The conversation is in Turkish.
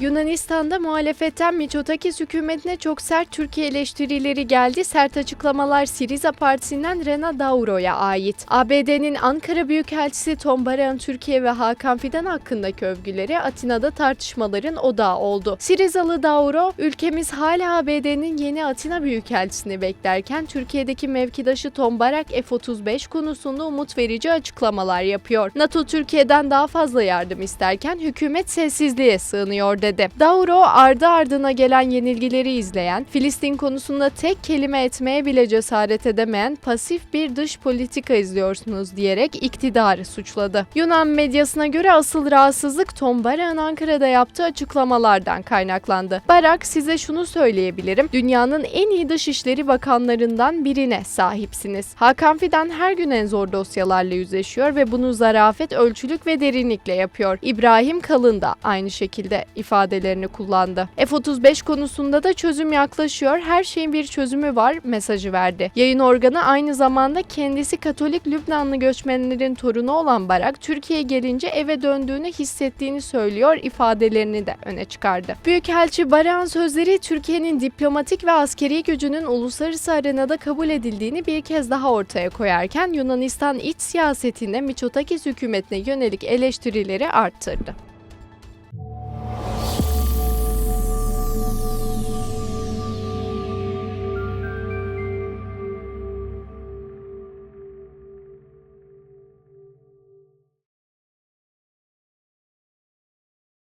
Yunanistan'da muhalefetten Mitsotakis hükümetine çok sert Türkiye eleştirileri geldi. Sert açıklamalar Siriza Partisi'nden Rena Dauro'ya ait. ABD'nin Ankara Büyükelçisi Tom Baran Türkiye ve Hakan Fidan hakkındaki övgüleri Atina'da tartışmaların odağı oldu. Sirizalı Dauro, ülkemiz hala ABD'nin yeni Atina Büyükelçisini beklerken Türkiye'deki mevkidaşı Tom Barak F-35 konusunda umut verici açıklamalar yapıyor. NATO Türkiye'den daha fazla yardım isterken hükümet sessizliğe sığınıyor dedi. Dauro ardı ardına gelen yenilgileri izleyen, Filistin konusunda tek kelime etmeye bile cesaret edemeyen pasif bir dış politika izliyorsunuz diyerek iktidarı suçladı. Yunan medyasına göre asıl rahatsızlık Tom Barak'ın Ankara'da yaptığı açıklamalardan kaynaklandı. Barak size şunu söyleyebilirim. Dünyanın en iyi dışişleri bakanlarından birine sahipsiniz. Hakan Fidan her gün en zor dosyalarla yüzleşiyor ve bunu zarafet, ölçülük ve derinlikle yapıyor. İbrahim Kalın da aynı şekilde ifadelerini kullandı. F-35 konusunda da çözüm yaklaşıyor, her şeyin bir çözümü var mesajı verdi. Yayın organı aynı zamanda kendisi Katolik Lübnanlı göçmenlerin torunu olan Barak, Türkiye'ye gelince eve döndüğünü hissettiğini söylüyor ifadelerini de öne çıkardı. Büyükelçi Barak'ın sözleri Türkiye'nin diplomatik ve askeri gücünün uluslararası arenada kabul edildiğini bir kez daha ortaya koyarken Yunanistan iç siyasetinde Mitsotakis hükümetine yönelik eleştirileri arttırdı.